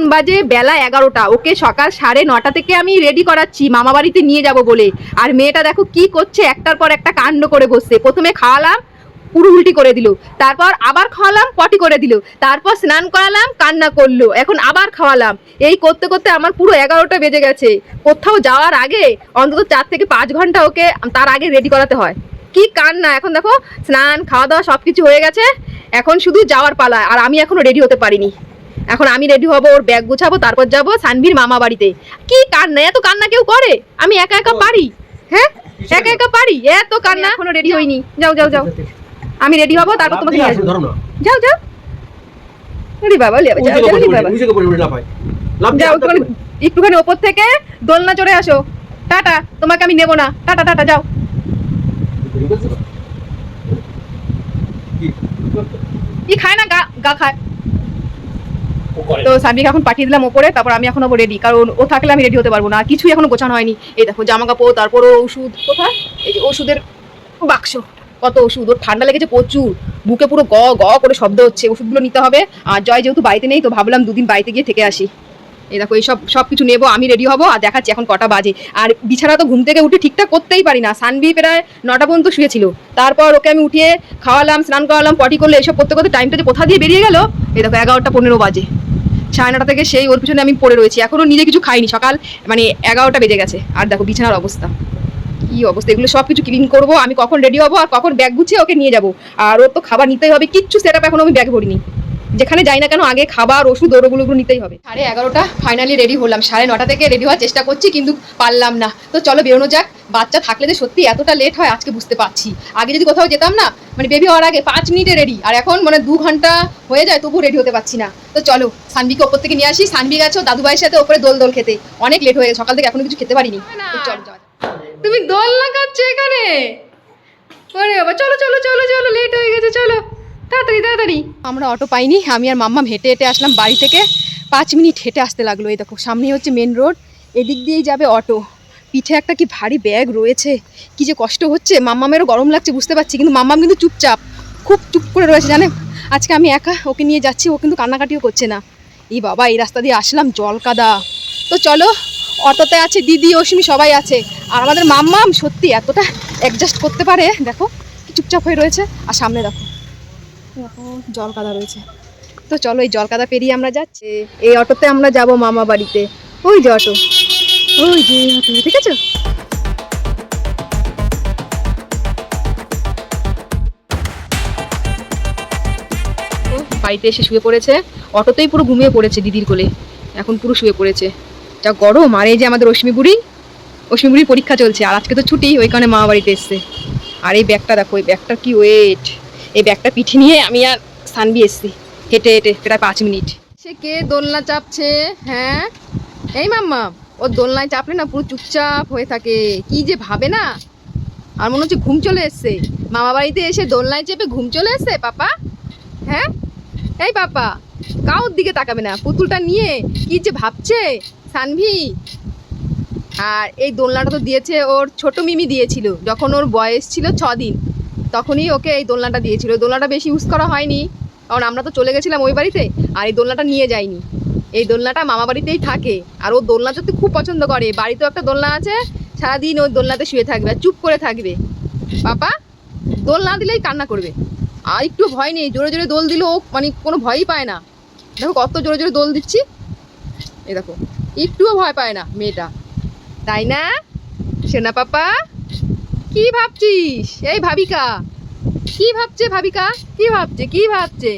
এখন বাজে বেলা এগারোটা। ওকে সকাল সাড়ে নটা থেকে আমি রেডি করাচ্ছি, মামা বাড়িতে নিয়ে যাব বলে। আর মেয়েটা দেখো কি করছে, একটার পর একটা কাণ্ড করে বসছে প্রথমে খাওয়ালাম পুরো উল্টি করে দিল। তারপর আবার খাওয়ালাম, পটি করে দিল। তারপর স্নান করালাম, কান্না করল। এখন আবার খাওয়ালাম। এই করতে করতে আমার পুরো এগারোটা বেজে গেছে। কোথাও যাওয়ার আগে অন্তত চার থেকে পাঁচ ঘণ্টা ওকে তার আগে রেডি করাতে হয়। কি কান্না! এখন দেখো স্নান, খাওয়া দাওয়া সব কিছু হয়ে গেছে। এখন শুধু যাওয়ার পালা। আর আমি এখনও রেডি হতে পারিনি। এখন আমি রেডি হব ওর ব্যাগ গুছাবো তারপর যাব সানভীর মামা বাড়িতে। কি কান্না এত কান্না কেউ করে? আমি একা একা পারি হ্যাঁ? একা একা পারি এত কান্না। এখনও রেডি হইনি। যাও যাও যাও। আমি রেডি হব তারপর তোমাকে নিয়ে আসব। যাও যাও। ওরে বাবা বাবা, যাও যাও রে বাবা হয় যাও। একটুখানি একটুখানি ওপর থেকে দোলনা চড়ে আসো। টাটা তোমাকে আমি নেব না। টাটা টাটা যাও। কি খায় না গা গা খায়। তো সানভিকে এখন পাঠিয়ে দিলাম ওপরে তারপর আমি এখন রেডি কারণ ও থাকলে আমি রেডি হতে পারব না। কিছুই এখনও গোছানো হয়নি। এই দেখো জামা কাপড় তারপর ওষুধ, কোথায়? এই যে ওষুধের বাক্স। কত ওষুধ, ওর ঠান্ডা লেগেছে প্রচুর। বুকে পুরো গ গ করে শব্দ হচ্ছে। ওষুধগুলো নিতে হবে। আর জয় যেহেতু বাড়িতে নেই, তো ভাবলাম দুদিন বাড়িতে গিয়ে থেকে আসি। এই দেখো এইসব সব সব কিছু নেব। আমি রেডি হব আর দেখাচ্ছি এখন কটা বাজে। আর বিছানা তো ঘুম থেকে উঠে ঠিকঠাক করতেই পারি না। সানভি প্রায় নটা পর্যন্ত শুয়েছিল। তারপর ওকে আমি উঠিয়ে খাওয়ালাম, স্নান করালাম পটি করলে এসব করতে করতে টাইমটা যে কোথা দিয়ে বেরিয়ে গেল? এই দেখো, এগারোটা পনেরো বাজে। সাড়ে নটা থেকে সেই ওর পিছনে আমি পড়ে রয়েছি। এখনও নিজে কিছু খাইনি। সকাল মানে এগারোটা বেজে গেছে। আর দেখো বিছানার অবস্থা। কি অবস্থা? এগুলো সব কিছু ক্লিন করব। আমি কখন রেডি হব আর কখন ব্যাগ গুছিয়ে ওকে নিয়ে যাব। আর ওর তো খাবার নিতেই হবে। কিচ্ছু সেট আপ এখনও আমি ব্যাগ ভরিনি। যেখানে যাই না কেন, আগে খাবার, ওষুধ ওরগুলো নিতেই হবে। সাড়ে এগারোটা ফাইনালি রেডি হলাম। সাড়ে নটা থেকে রেডি হওয়ার চেষ্টা করছি, কিন্তু পারলাম না। তো চলো বেরোনো যাক। বাচ্চা থাকলে যে সত্যি এতটা লেট হয় আজকে বুঝতে পারছি। আগে যদি কোথাও যেতাম না মানে বেবি হওয়ার আগে পাঁচ মিনিটে রেডি আর এখন মানে দু ঘণ্টা হয়ে যায় তবু রেডি হতে পারছি না। তো চলো সানবিকে ওপর থেকে নিয়ে আসি। সানবি গেছে দাদু ভাইয়ের সাথে ওপরে দোল দোল খেতে। অনেক লেট হয়ে গেছে সকাল থেকে এখনও কিছু খেতে পারিনি। তো চলো তুমি দোল লাগাচ্ছ এখানে? ওরে বাবা চলো চলো চলো চলো লেট হয়ে গেছে চলো। তাড়াতাড়ি তাড়াতাড়ি। আমরা অটো পাইনি আমি আর মাম্মাম হেঁটে হেঁটে আসলাম বাড়ি থেকে। পাঁচ মিনিট হেঁটে আসতে লাগল এই দেখো সামনেই হচ্ছে মেন রোড এদিক দিয়েই যাবে অটো। পিঠে একটা কি ভারী ব্যাগ রয়েছে? কি যে কষ্ট হচ্ছে। মাম্মামেরও গরম লাগছে, বুঝতে পারছি, কিন্তু মাম্মাম কিন্তু চুপচাপ, খুব চুপ করে রয়েছে জানে আজকে আমি একা ওকে নিয়ে যাচ্ছি, ও কিন্তু কান্নাকাটিও করছে না। এই বাবা, এই রাস্তা দিয়ে আসলাম জল কাদা তো চলো, অটোতে আছে দিদি অসীমি সবাই আছে। আর আমাদের মাম্মাম সত্যি এতটা অ্যাডজাস্ট করতে পারে, দেখো, কি চুপচাপ হয়ে রয়েছে। আর সামনে দেখো দেখো জল কাদা রয়েছে। তো চলো, এই জল কাদা পেরিয়ে আমরা যাচ্ছি। এই অটোতে আমরা যাব মামা বাড়িতে। ওই যে অটো। ওই যে আছে বাড়িতে এসে শুয়ে পড়েছে। অটোতেই পুরো ঘুমিয়ে পড়েছে দিদির কোলে। এখন পুরো শুয়ে পড়েছে। যা গরম আর এই যে আমাদের অশ্মি বুড়ি অশ্মি বুড়ির পরীক্ষা চলছে। আর আজকে তো ছুটি ওই কারণে মামা বাড়িতে এসছে। আর এই ব্যাগটা দেখো এই ব্যাগটার কি ওয়েট এই ব্যাগটা পিঠে নিয়ে আমি আর সানবি এসছি। হেঁটে হেঁটে প্রায় পাঁচ মিনিট। সে কে দোলনা চাপছে হ্যাঁ? এই মাম্মা ও দোলনায় চাপলে না পুরো চুপচাপ হয়ে থাকে। কি যে ভাবে না? আর মনে হচ্ছে ঘুম চলে এসছে। মামা বাড়িতে এসে দোলনায় চেপে ঘুম চলে এসছে, পাপা? হ্যাঁ? এই পাপা, কাউর দিকে তাকাবে না। পুতুলটা নিয়ে কি যে ভাবছে, সানভি? আর এই দোলনাটা তো দিয়েছে ওর ছোট মিমি দিয়েছিল, যখন ওর বয়স ছিল ছ দিন তখনই ওকে এই দোলনাটা দিয়েছিল। দোলনাটা বেশি ইউজ করা হয়নি। কারণ আমরা তো চলে গেছিলাম ওই বাড়িতে, আর এই দোলনাটা নিয়ে যাইনি। এই দোলনাটা মামা বাড়িতেই থাকে। আর ও দোলনা চড়তে খুব পছন্দ করে। বাড়িতেও একটা দোলনা আছে, সারাদিন ওই দোলনাতে শুয়ে থাকবে আর চুপ করে থাকবে। পাপা দোল না দিলেই কান্না করবে। আর একটু ভয় নেই, জোরে জোরে দোল দিলেও মানে কোনো ভয়ই পায় না। দেখো কত জোরে জোরে দোল দিচ্ছি। এই দেখো, একটুও ভয় পায় না মেয়েটা। তাই না? সোনা পাপা, কি ভাবছিস? এই ভাবিকা, কি ভাবছে ভাবিকা? কি ভাবছে কি ভাবছে?